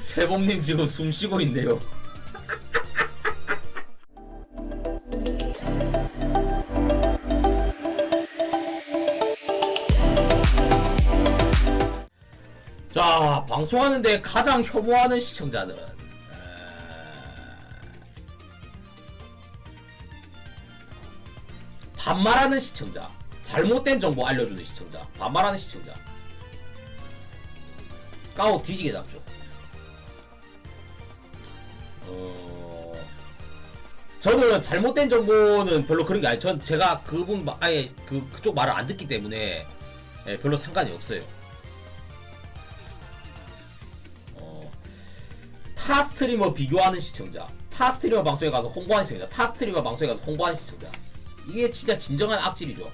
세봉님 지금 숨 쉬고 있네요. 자, 방송하는데 가장 혐오하는 시청자는 에... 반말하는 시청자, 잘못된 정보 알려주는 시청자, 반말하는 시청자. 까오 뒤지게 잡죠. 어... 저는 잘못된 정보는 별로 그런 게 아니. 전 제가 그분 마- 아예 그 그쪽 말을 안 듣기 때문에 예, 별로 상관이 없어요. 어, 타 스트리머 비교하는 시청자, 타 스트리머 방송에 가서 홍보하는 시청자, 타 스트리머 방송에 가서 홍보하는 시청자. 이게 진짜 진정한 악질이죠.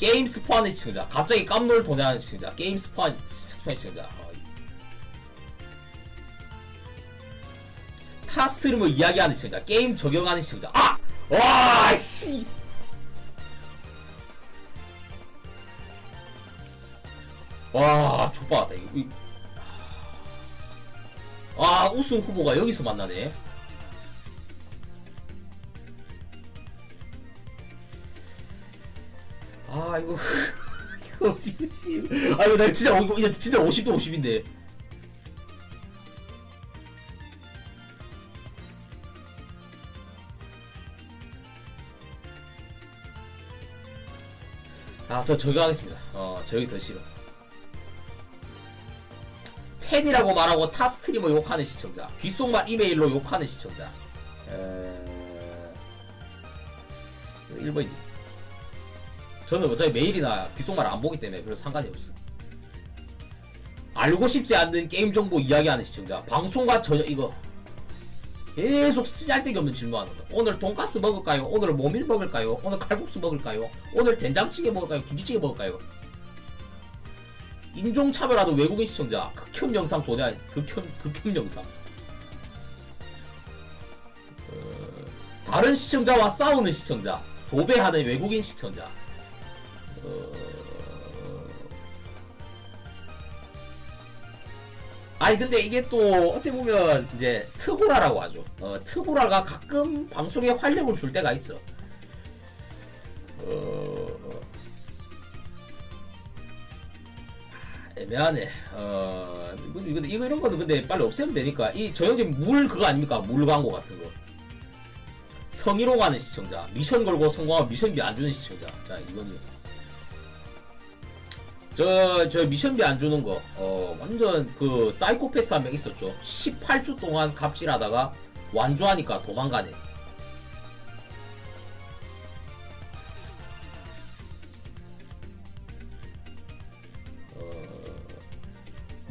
게임 스포하는 시청자, 갑자기 깜놀 도내하는 시청자, 게임 스포하는 시청자. 어, 타 스트리머 이야기하는 시청자, 게임 적용하는 시청자. 아! 와, 씨! 와, 족박았다, 이거. 이- 아, 우승 후보가 여기서 만나네. 아, 이거. 이거 어떻게, 씨. 아, 이거 나 진짜, 이거 진짜 50대 50인데. 아, 저 저기 하겠습니다. 어, 저기 더 싫어. 팬이라고 말하고 타 스트리머 욕하는 시청자. 귓속말 이메일로 욕하는 시청자. 에... 1번이지. 저는 어차피 메일이나 귓속말 안 보기 때문에 별로 상관이 없어. 알고 싶지 않는 게임 정보 이야기하는 시청자. 방송과 전혀 이거 계속 쓰잘데기 없는 질문하는 거. 오늘 돈가스 먹을까요? 오늘 모밀 먹을까요? 오늘 칼국수 먹을까요? 오늘 된장찌개 먹을까요? 김치찌개 먹을까요? 인종차별하는 외국인 시청자. 극혐 영상 보내 극혐 극혐 영상. 어, 다른 시청자와 싸우는 시청자. 도배하는 외국인 시청자. 아니 근데 이게 또 어찌 보면 이제 트고라라고 하죠. 어, 트고라가 가끔 방송에 활력을 줄 때가 있어. 어... 애매하네. 어, 이거, 이거, 이런 거는 근데 빨리 없애면 되니까 이 저형제 물 그거 아닙니까? 물 광고 같은 거. 성희롱 하는 시청자, 미션 걸고 성공하면 미션비 안 주는 시청자. 자 이거는. 저, 저 미션비 안 주는 거, 어, 완전 그 사이코패스 한 명 있었죠. 18주 동안 갑질하다가 완주하니까 도망가네. 어,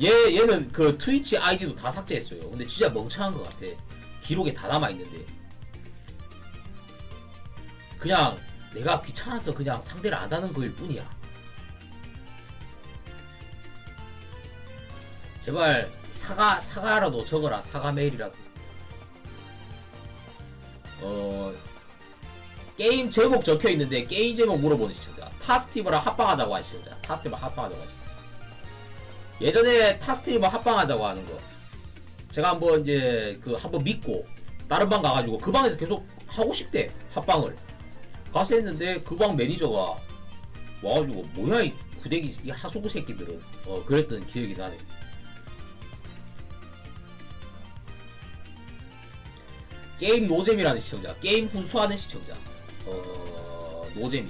얘, 얘는 그 트위치 아이디도 다 삭제했어요. 근데 진짜 멍청한 것 같아. 기록에 다 남아있는데. 그냥 내가 귀찮아서 그냥 상대를 안 하는 거일 뿐이야. 제발 사과 사과라도 적어라. 사과 메일이라도. 어 게임 제목 적혀 있는데 게임 제목 물어보는 시청자. 타스티브랑 합방하자고 하는 시청자. 타스티브 합방하자고 하시죠. 예전에 타스티브 합방하자고 하는 거. 제가 한번 이제 그 한번 믿고 다른 방 가가지고 그 방에서 계속 하고 싶대 합방을. 가서 했는데 그 방 매니저가 와가지고 뭐야 이 구대기 이 하수구 새끼들은. 어 그랬던 기억이 나네. 게임 노잼이라는 시청자, 게임 훈수하는 시청자, 어 노잼이.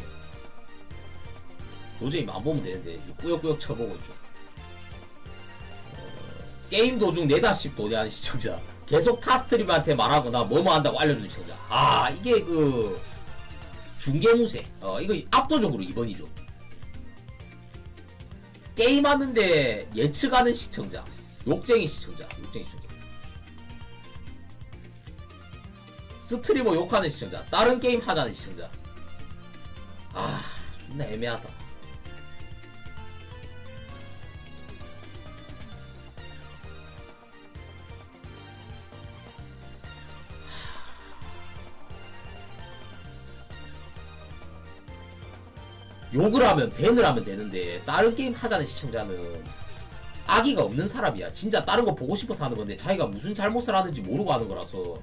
노잼이 안 보면 되는데 꾸역꾸역 쳐보고 있죠. 어, 게임 도중 네다씩 도내하는 시청자, 계속 타스트림한테 말하거나 뭐뭐 한다고 알려주는 시청자. 아 이게 그 중개무새. 어 이거 압도적으로 2번이죠. 게임하는데 예측하는 시청자, 욕쟁이 시청자, 욕쟁이 시청자. 스트리머 욕하는 시청자, 다른 게임 하자는 시청자. 아, 존나 애매하다. 욕을 하면 밴을 하면 되는데 다른 게임 하자는 시청자는 악의가 없는 사람이야. 진짜 다른 거 보고 싶어서 하는 건데 자기가 무슨 잘못을 하는지 모르고 하는 거라서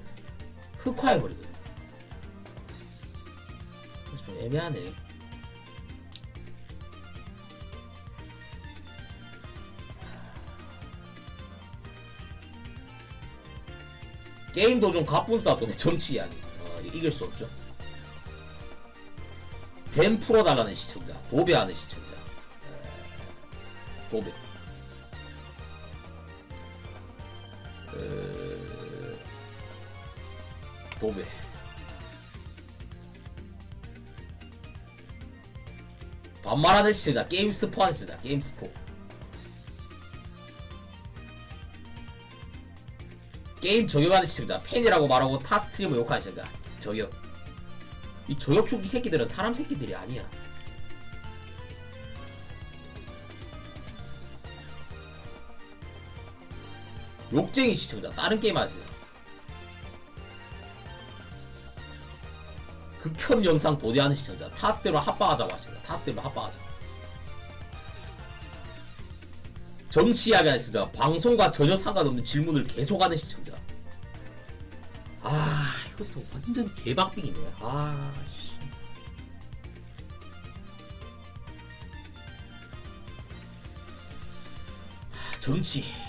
흑화해버리거든. 그래서 좀 애매하네. 게임도 좀 가뿐 싸도 정치 이야기. 어, 이길 수 없죠. 뱀 풀어달라는 시청자, 도배하는 시청자. 에, 도배. 도배. 반말하는 시청자, 게임 스포 하는 시청자, 게임 스포. 게임 저격하는 시청자, 팬이라고 말하고 타 스트리머 욕하는 시청자, 저격. 이 저격축 이 새끼들은 사람 새끼들이 아니야. 욕쟁이 시청자, 다른 게임 하세요. 극혐 영상 도대하는 시청자, 타스테로 합방하자고 하시다. 타스테로 합방하자. 정치 이야기 하는 시청자, 방송과 전혀 상관없는 질문을 계속하는 시청자. 아, 이것도 완전 개박빙이네. 아, 정치.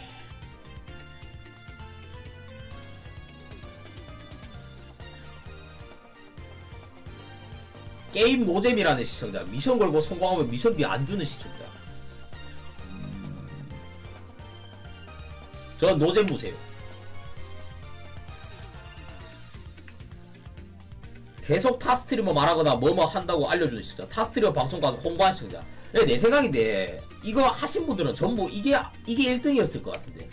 게임 노잼이라는 시청자. 미션 걸고 성공하면 미션비 안 주는 시청자. 음. 전 노잼 보세요. 계속 타 스트리머 말하거나 뭐뭐 한다고 알려주는 시청자 타 스트리머 방송 가서 홍보하는 시청자 네, 내 생각인데 이거 하신 분들은 전부 이게 이게 1등이었을 것 같은데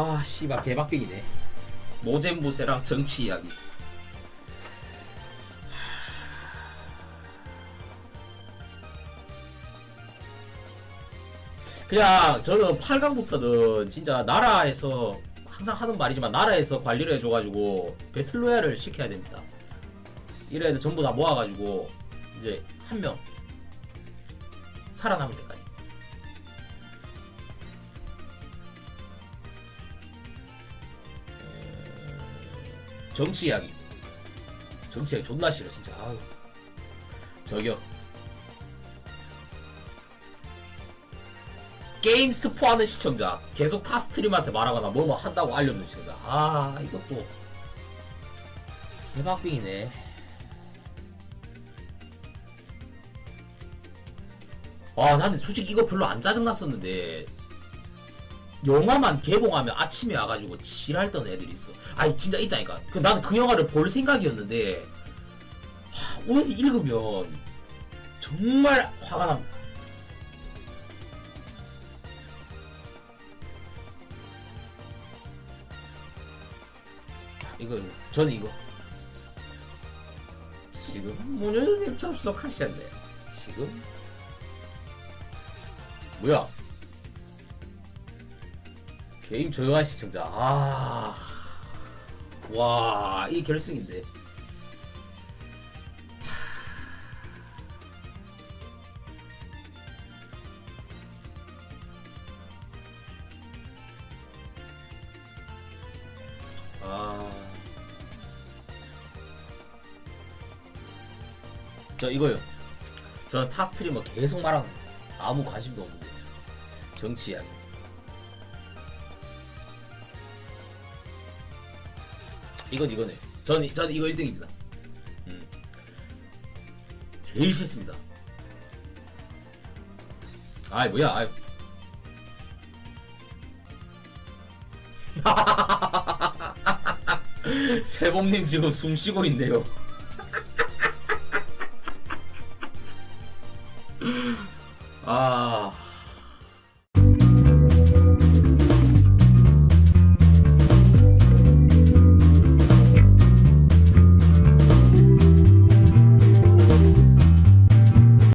아 씨발 개박빙이네 노잼 부세랑 정치 이야기 그냥 저는 8강부터는 진짜 나라에서 항상 하는 말이지만 나라에서 관리를 해줘가지고 배틀로얄을 시켜야 됩니다. 애들 전부 다 모아가지고 이제 한 명 살아남을 때까지. 정치 이야기. 정치 이야기 존나 싫어 진짜. 아우. 저기요. 게임 스포하는 시청자 계속 타 스트림한테 말하거나 뭐뭐 한다고 알려주는 시청자 아 이것도 개박빙이네 아 나는 솔직히 이거 별로 안 짜증났었는데 영화만 개봉하면 아침에 와가지고 지랄 떠는 애들이 있어. 아니 진짜 있다니까. 그 나는 그 영화를 볼 생각이었는데 하, 오늘 읽으면 정말 화가 납니다 이거 저는 이거. 지금 문효님 접속하셨네요 지금? 뭐야 게임 조용한 시청자 아 와 이 결승인데 아. 저 이거요. 저 타 스트리머 계속 말하는 거. 아무 관심도 없는데. 정치 이야기. 이건 이거네. 전, 전 이거 1등입니다. 음. 제일 싫습니다. 아이, 뭐야, 아이. 세범님 지금 숨 쉬고 있네요. 아.